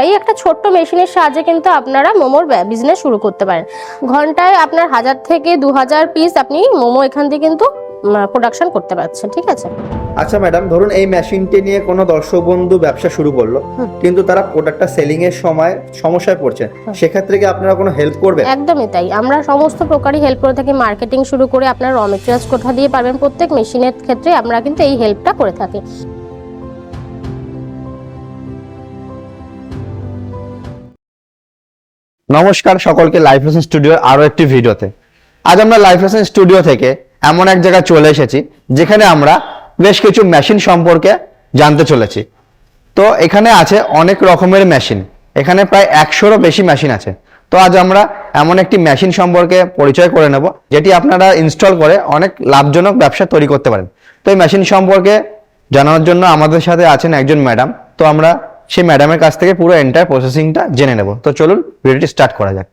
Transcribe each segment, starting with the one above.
টাকা এই একটা ছোট্ট মেশিনের সাহায্যে কিন্তু আপনারা মোমোর বিজনেস শুরু করতে পারেন। ঘন্টায় আপনার হাজার থেকে দু হাজার পিস আপনি মোমো এখান থেকে কিন্তু প্রোডাকশন করতে পারছেন ঠিক আছে? আচ্ছা ম্যাডাম ধরুন এই মেশিনটি নিয়ে কোনো দর্শক বন্ধু ব্যবসা শুরু করল কিন্তু তারা প্রোডাক্টটা সেলিং এর সময় সমস্যায় পড়ছে সেক্ষেত্রে কি আপনারা কোনো হেল্প করবেন? একদমই তাই। আমরা সমস্ত প্রকারই হেল্প করে থাকি মার্কেটিং শুরু করে আপনার র মেটেরিয়ালস কোথা দিয়ে পারবেন প্রত্যেক মেশিনের ক্ষেত্রে আমরা কিন্তু এই হেল্পটা করে থাকি। নমস্কার সকলকে লাইফ লেসন স্টুডিওর আরও একটি ভিডিওতে। আজ আমরা লাইফ লেসন স্টুডিও থেকে এমন এক জায়গায় চলে এসেছি, যেখানে আমরা বেশ কিছু মেশিন সম্পর্কে জানতে চলেছি। তো এখানে আছে অনেক রকমের মেশিন এখানে প্রায় একশোরও বেশি মেশিন আছে। তো আজ আমরা এমন একটি মেশিন সম্পর্কে পরিচয় করে নেব, যেটি আপনারা ইনস্টল করে অনেক লাভজনক ব্যবসা তৈরি করতে পারেন। তো এই মেশিন সম্পর্কে জানানোর জন্য আমাদের সাথে আছেন একজন ম্যাডাম তো আমরা সেই ম্যাডামের কাছ থেকে পুরো এন্টার প্রসেসিংটা জেনে নেব। তো চলুন ভিডিওটি স্টার্ট করা যাক।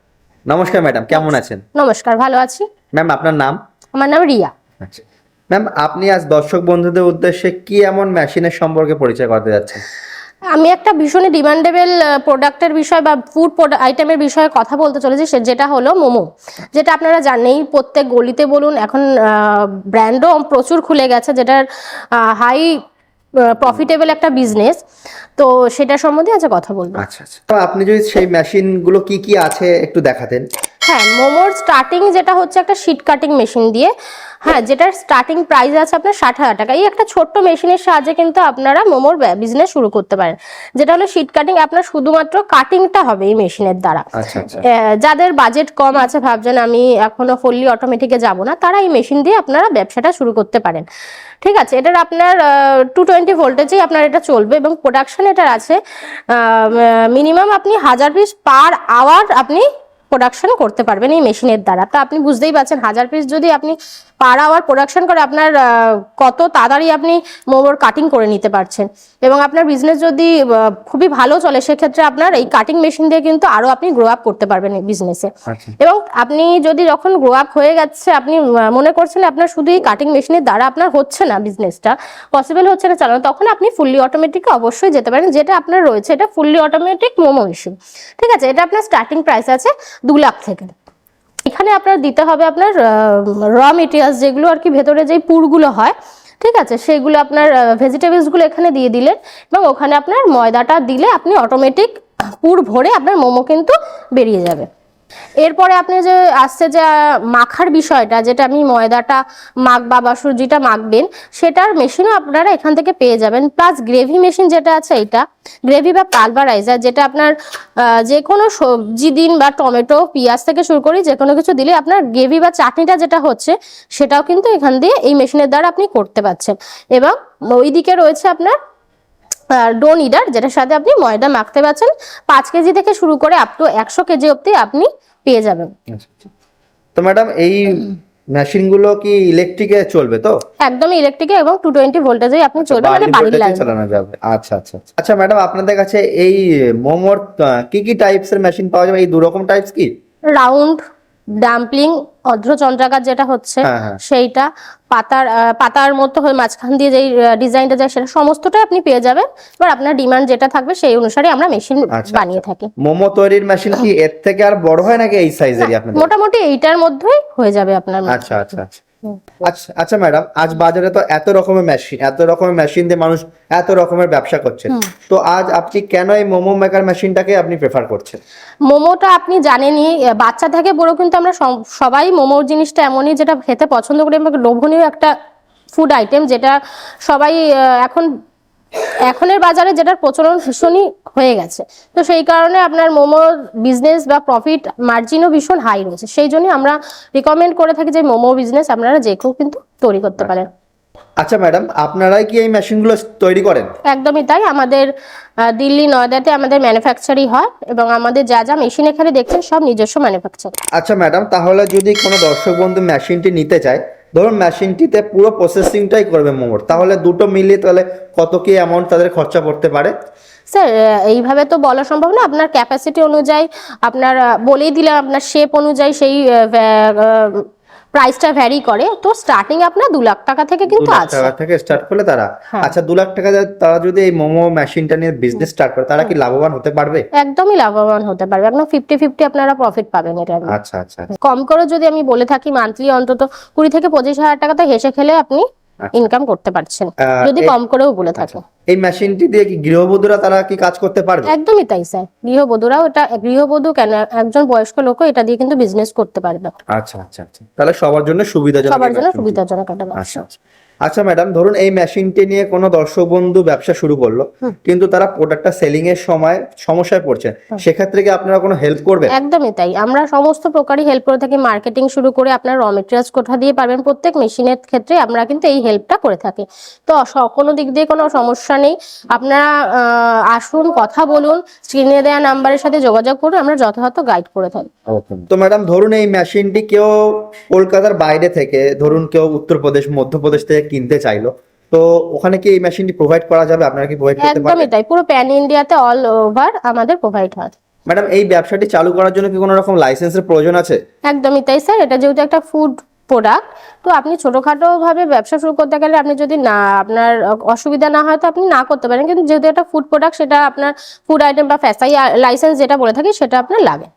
নমস্কার ম্যাডাম কেমন আছেন? নমস্কার ভালো আছি। ম্যাম আপনার নাম? আমার নাম রিয়া। আচ্ছা। ম্যাম আপনি আজ দর্শক বন্ধুদের উদ্দেশ্যে কি এমন মেশিনের সম্পর্কে পরিচয় করতে যাচ্ছেন? আমি একটা ভীষণই ডিমান্ডেবল প্রোডাক্টের বিষয় বা ফুড আইটেমের বিষয়ে কথা বলতে চলেছি সে যেটা হলো মোমো। যেটা আপনারা জানেই প্রত্যেক গলিতে বলুন এখন ব্র্যান্ডও প্রচুর খুলে গেছে যেটার হাই প্রফিটেবল একটা বিজনেস তো সেটা সম্বন্ধে আজ কথা বলব। আচ্ছা আচ্ছা। তো আপনি যদি সেই মেশিনগুলো কি কি আছে একটু দেখাতেন? হ্যাঁ মোমোর স্টার্টিং যেটা হচ্ছে একটা শিট কাটিং মেশিন দিয়ে হ্যাঁ যেটার স্টার্টিং প্রাইস আছে আপনার ষাট হাজার টাকা। এই একটা ছোট্ট মেশিনের সাহায্যে কিন্তু আপনারা মোমোর বিজনেস শুরু করতে পারেন। যেটা হলো শিট কাটিং আপনার শুধুমাত্র কাটিংটা হবে এই মেশিনের দ্বারা। আচ্ছা আচ্ছা। যাদের বাজেট কম আছে ভাবছেন আমি এখনও ফুললি অটোমেটিকে যাব না তারা এই মেশিন দিয়ে আপনারা ব্যবসাটা শুরু করতে পারেন। ঠিক আছে এটার আপনার টু টোয়েন্টি ভোল্টেজেই আপনার এটা চলবে এবং প্রোডাকশন এটার আছে মিনিমাম আপনি হাজার পিস পার আওয়ার আপনি প্রোডাকশন করতে পারবেন এই মেশিনের দ্বারা। তো আপনি বুঝতেই পারছেন হাজার পিস যদি আপনি পার আওয়ার প্রোডাকশন করে আপনার কত তাড়াতাড়ি আপনি মোমোর কাটিং করে নিতে পারছেন। এবং আপনার বিজনেস যদি খুবই ভালো চলে সেক্ষেত্রে আপনার এই কাটিং মেশিন দিয়ে কিন্তু আরও আপনি গ্রো আপ করতে পারবেন এই বিজনেসে আচ্ছা। এবং আপনি যদি যখন গ্রো আপ হয়ে গেছে আপনি মনে করছেন আপনার শুধু এই কাটিং মেশিনের দ্বারা আপনার হচ্ছে না বিজনেসটা পসিবল হচ্ছে না চালানো তখন আপনি ফুললি অটোমেটিকে অবশ্যই যেতে পারেন। যেটা আপনার রয়েছে এটা ফুললি অটোমেটিক মোমো মেশিন ঠিক আছে এটা আপনার স্টার্টিং প্রাইস আছে দু লাখ থেকে। এখানে আপনার দিতে হবে আপনার র মেটেরিয়ালস যেগুলো আর কি ভেতরে যেই পুরগুলো হয়, ঠিক আছে, সেগুলো আপনার ভেজিটেবলসগুলো এখানে দিয়ে দিলেন এবং ওখানে আপনার ময়দাটা দিলে আপনি অটোমেটিক পুর ভরে আপনার মোমো কিন্তু বেরিয়ে যাবে। এরপরে আপনি যে আসছে যে মাখার বিষয়টা, যেটা আমি ময়দাটা মাখবা বা সুজিটা মাখবেন, সেটার মেশিনও আপনারা এখান থেকে পেয়ে যাবেন। প্লাস গ্রেভি মেশিন যেটা আছে এটা গ্রেভি বা পালভারাইজার যেটা আপনার যে কোনো সবজি দিন বা টমেটো, পেঁয়াজ থেকে শুরু করি যে কোনো কিছু দিলে আপনার গ্রেভি বা চাটনিটা যেটা হচ্ছে, সেটাও কিন্তু এখান দিয়ে এই মেশিনের দ্বারা আপনি করতে পারছেন। এবং ওইদিকে রয়েছে আপনার ডো নিডার যেটার সাথে আপনি ময়দা মাখতে পারছেন পাঁচ কেজি থেকে শুরু করে আপ টু একশো কেজি অবধি আপনি পেয়ে যাবেন। আচ্ছা, আচ্ছা। তো ম্যাডাম এই মেশিনগুলো কি ইলেকট্রিকে চলবে তো? একদম ইলেকট্রিকে এবং টু টোয়েন্টি ভোল্টেজে আপনি চলবে মানে বাড়ির লাইন চালানো যাবে। আচ্ছা আচ্ছা আচ্ছা। আচ্ছা ম্যাডাম আপনাদের কাছে এই মোমোর কি কি টাইপস এর মেশিন পাওয়া যাবে? এই দু রকম টাইপস কি? রাউন্ড ডাম্পলিং অর্ধচন্দ্রাকার যেটা হচ্ছে হ্যাঁ, হ্যাঁ। সেইটা পাতার পাতার মতো হয়ে মাঝখান দিয়ে যেই ডিজাইনটা যায় সেটা সমস্তটাই আপনি পেয়ে যাবেন। এবার আপনার ডিমান্ড যেটা থাকবে সেই অনুসারে আমরা মেশিন আচ্ছা, বানিয়ে থাকি। মোমো তৈরির মেশিন কি এর থেকে আর বড় হয় নাকি এই সাইজেরই আপনাদের? মোটামুটি এইটার মধ্যেই হয়ে যাবে আপনার আচ্ছা আচ্ছা। আচ্ছা আচ্ছা ম্যাডাম আজ বাজারে তো এত রকমের মেশিন এত রকমের মেশিন দিয়ে মানুষ এত রকমের ব্যবসা করছে। তো আজ আপনি কেন এই মোমো মেকার মেশিনটাকে আপনি প্রেফার করছেন? মোমোটা আপনি জানেনই বাচ্চা থেকে বড় কিন্তু আমরা সব- সবাই মোমোর জিনিসটা এমনই যেটা খেতে পছন্দ করি এবং লোভনীয় একটা ফুড আইটেম যেটা সবাই এখন এখনের বাজারে যেটার প্রচলন ভীষণই হয়ে গেছে। তো সেই কারণে আপনার মোমোর বিজনেস বা প্রফিট মার্জিনও ভীষণ হাই রয়েছে। সেই জন্য আমরা রিকমেন্ড করে থাকি যে মোমো বিজনেস আপনারা যে কেউ কিন্তু তৈরি করতে পারেন। আচ্ছা ম্যাডাম আপনারাই কি এই মেশিনগুলো তৈরি করেন? একদমই তাই। আমাদের দিল্লি নয়দাতে আমাদের ম্যানুফ্যাকচারই হয় এবং আমাদের যা যা মেশিন এখানে দেখছেন সব নিজস্ব ম্যানুফ্যাকচার আচ্ছা ম্যাডাম তাহলে যদি কোনো দর্শক বন্ধু মেশিনটি নিতে চায় ধরুন মেশিনটিতে পুরো প্রসেসিংটাই করবে মোমোর। তাহলে দুটো মিলিয়ে তাহলে কত কি অ্যামাউন্ট তাদের খরচা পড়তে পারে? স্যার এইভাবে তো বলা সম্ভব না। আপনার ক্যাপাসিটি অনুযায়ী, আপনার বলেই দিলাম, আপনার শেপ অনুযায়ী সেই প্রাইসটা ভ্যারি করে তো স্টার্টিং আপনার দু লাখ টাকা থেকে কিন্তু আছে। টাকা থেকে স্টার্ট করলে তারা হ্যাঁ। আচ্ছা দু লাখ টাকা তারা যদি এই মোমো মেশিনটা নিয়ে বিজনেস স্টার্ট করে তারা কি লাভবান হতে পারবে? একদমই লাভবান হতে পারবে। একদম ফিফটি ফিফটি আপনারা প্রফিট পাবেন এটা আচ্ছা আচ্ছা আচ্ছা। কম করে যদি আমি বলে থাকি মান্থলি অন্তত কুড়ি থেকে পঁচিশ হাজার টাকা তো হেসে খেলে আপনি আচ্ছা। ইনকাম করতে পারছেন। যদি কম করেও বলে থাকি এই মেশিনটি দিয়ে কি গৃহবধূরা তারা কি কাজ করতে পারবে? একদমই তাই স্যার। গৃহবধূরা এটা গৃহবধূ কেন একজন বয়স্ক লোকও এটা দিয়ে কিন্তু বিজনেস করতে পারবে। আচ্ছা আচ্ছা আচ্ছা। তাহলে সবার জন্য সুবিধাজনক সবার জন্য সুবিধাজনক একটা আচ্ছা। আচ্ছা। ম্যাডাম ধরুন এই মেশিনটি নিয়ে কোনো দর্শক বন্ধু ব্যবসা শুরু করল কিন্তু তারা প্রোডাক্টটা সেলিং এর সময় সমস্যায় পড়ছে সেক্ষেত্রে কি আপনারা কোনো হেল্প করবেন একদমই তাই। আমরা সমস্ত প্রকারই হেল্প করে থাকি মার্কেটিং শুরু করে আপনার র মেটেরিয়ালস কোথা দিয়ে পারবেন প্রত্যেক মেশিনের ক্ষেত্রে আমরা কিন্তু এই হেল্পটা করে থাকি। তো কোনো দিক দিয়ে কোনো সমস্যা নেই। আপনারা আসুন কথা বলুন স্ক্রিনে দেওয়া নাম্বারের সাথে যোগাযোগ করুন আমরা যথাযথ গাইড করে থাকি। তো ম্যাডাম ধরুন এই মেশিনটি কেউ কলকাতার বাইরে থেকে ধরুন কেউ উত্তরপ্রদেশ মধ্যপ্রদেশ থেকে কিনতে চাইলো। তো ওখানে কি এই মেশিনটি প্রোভাইড করা যাবে? আপনারা কি প্রোভাইড করতে পারবেন? একদমই তাই পুরো প্যান ইন্ডিয়াতে অল ওভার আমাদের প্রোভাইড হয়। ম্যাডাম এই ব্যবসাটি চালু করার জন্য কি কোনো রকম লাইসেন্সের প্রয়োজন আছে? একদমই তাই স্যার এটা যেহেতু একটা ফুড প্রোডাক্ট তো আপনি ছোটখাটো ভাবে ব্যবসা শুরু করতে গেলে আপনি যদি না আপনার অসুবিধা না হয় তো আপনি না করতে পারেন। কিন্তু যেহেতু একটা ফুড প্রোডাক্ট সেটা আপনার ফুড আইটেম বা ফ্যাসাই লাইসেন্স যেটা বলে থাকি সেটা আপনার লাগে।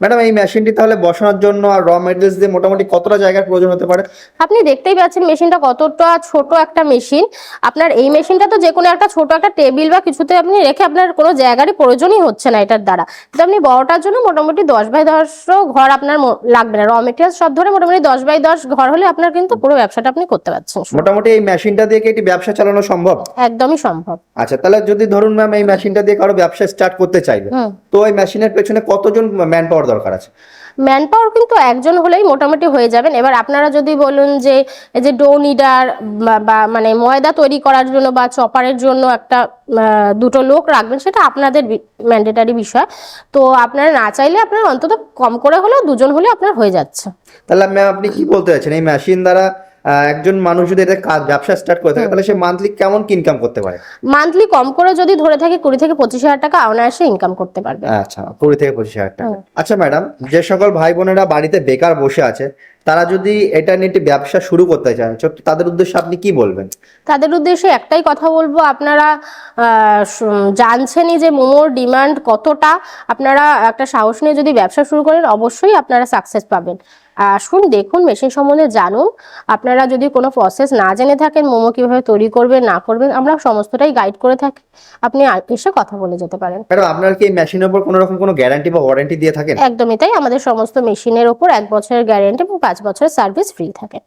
ম্যাডাম এই মেশিনটি তাহলে বসানোর জন্য আর র মেটেরিয়ালস দিয়ে মোটামুটি কতটা জায়গার প্রয়োজন হতে পারে? আপনি দেখতেই পাচ্ছেন মেশিনটা কতটা ছোট একটা মেশিন। আপনার এই মেশিনটা তো যে কোনো একটা ছোট একটা টেবিল বা কিছুতে আপনি রেখে আপনার কোনো জায়গারই প্রয়োজনই হচ্ছে না এটার দ্বারা। তো আপনি বড়টার জন্য মোটামুটি দশ বাই দশ ঘর আপনার লাগবে না। র মেটেরিয়াল সব ধরে মোটামুটি দশ বাই দশ ঘর হলে আপনার কিন্তু পুরো ব্যবসাটা আপনি করতে পারছেন। মোটামুটি এই মেশিনটা দিয়ে কি একটি ব্যবসা চালানো সম্ভব? একদমই সম্ভব। আচ্ছা তাহলে যদি ধরুন ম্যাম এই মেশিনটা দিয়ে কারও ব্যবসা স্টার্ট করতে চাইবে তো এই মেশিনের পেছনে কতজন ম্যান পাওয়ার দরকার আছে। ম্যান পাওয়ার কিন্তু একজন হলেই মোটামুটি হয়ে যাবেন। এবার আপনারা যদি বলুন যে এই যে ডো নিডার বা মানে ময়দা তৈরি করার জন্য বা চপারের জন্য একটা দুটো লোক রাখবেন সেটা আপনাদের ম্যান্ডেটারি বিষয়। তো আপনারা না চাইলে আপনার অন্তত কম করে হলেও দুজন হলে আপনার হয়ে যাচ্ছে। তাহলে ম্যাম আপনি কি বলতে চাইছেন? এই মেশিন দ্বারা একজন মানুষ যদি এটা কাজ ব্যবসা স্টার্ট করে থাকে তাহলে সে মান্থলি কেমন কি ইনকাম করতে পারে? মান্থলি কম করে যদি ধরে থাকে কুড়ি থেকে পঁচিশ হাজার টাকা অনায়াসে ইনকাম করতে পারবে। আচ্ছা কুড়ি থেকে পঁচিশ হাজার টাকা। আচ্ছা ম্যাডাম যে সকল ভাই বোনেরা বাড়িতে বেকার বসে আছে তারা যদি এটা নিয়ে একটি ব্যবসা শুরু করতে চান তো তাদের উদ্দেশ্যে আপনি কি বলবেন? তাদের উদ্দেশ্যে একটাই কথা বলব আপনারা জানছেনই যে মোমোর ডিমান্ড কতটা আপনারা একটা সাহস নিয়ে যদি ব্যবসা শুরু করেন অবশ্যই আপনারা সাকসেস পাবেন। আসুন দেখুন মেশিন সম্বন্ধে জানুন আপনারা যদি কোনো প্রসেস না জেনে থাকেন মোমো কীভাবে তৈরি করবেন না করবেন আমরা সমস্তটাই গাইড করে থাকি। আপনি এসে কথা বলে যেতে পারেন। ম্যাডাম আপনার কি মেশিনের উপর কোনো রকম কোনো গ্যারান্টি বা ওয়ারেন্টি দিয়ে থাকেন? একদমই তাই আমাদের সমস্ত মেশিনের ওপর এক বছরের গ্যারেন্টি এবং পাঁচ বছরের সার্ভিস ফ্রি থাকে।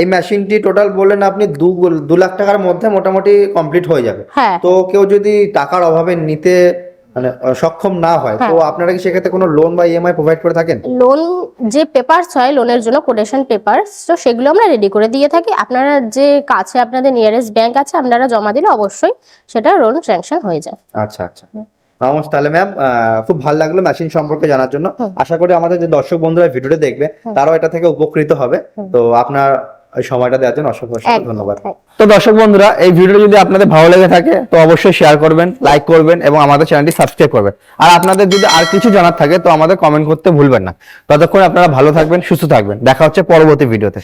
এই মেশিনটি টোটাল বললেন আপনি দু দু লাখ টাকার মধ্যে মোটামুটি কমপ্লিট হয়ে যাবে। হ্যাঁ। তো কেউ যদি টাকার অভাবে নিতে মানে সক্ষম না হয় তো আপনারা কি সেক্ষেত্রে কোনো লোন বা ইএমআই প্রোভাইড করে থাকেন? লোন যে পেপারস হয় লোনের জন্য কোটেশন পেপারস তো সেগুলো আমরা রেডি করে দিয়ে থাকি। আপনারা যে কাছে আপনাদের নিয়ারেস্ট ব্যাংক আছে আপনারা জমা দিলে অবশ্যই সেটা লোন স্যাংশন হয়ে যায়। আচ্ছা আচ্ছা। নমস্কার তাহলে ম্যাম খুব ভালো লাগল মেশিন সম্পর্কে জানার জন্য। আশা করি আমাদের যে দর্শক বন্ধুরা ভিডিওটা দেখবে তারাও এটা থেকে উপকৃত হবে। তো আপনার সময়টা দেওয়ার জন্য অসংখ্য অসংখ্য ধন্যবাদ। তো দর্শক বন্ধুরা এই ভিডিও যদি আপনাদের ভালো লেগে থাকে তো অবশ্যই শেয়ার করবেন লাইক করবেন এবং আমাদের চ্যানেলটি সাবস্ক্রাইব করবেন। আর আপনাদের যদি আর কিছু জানার থাকে তো আমাদের কমেন্ট করতে ভুলবেন না। ততক্ষণ আপনারা ভালো থাকবেন সুস্থ থাকবেন। দেখা হচ্ছে পরবর্তী ভিডিওতে।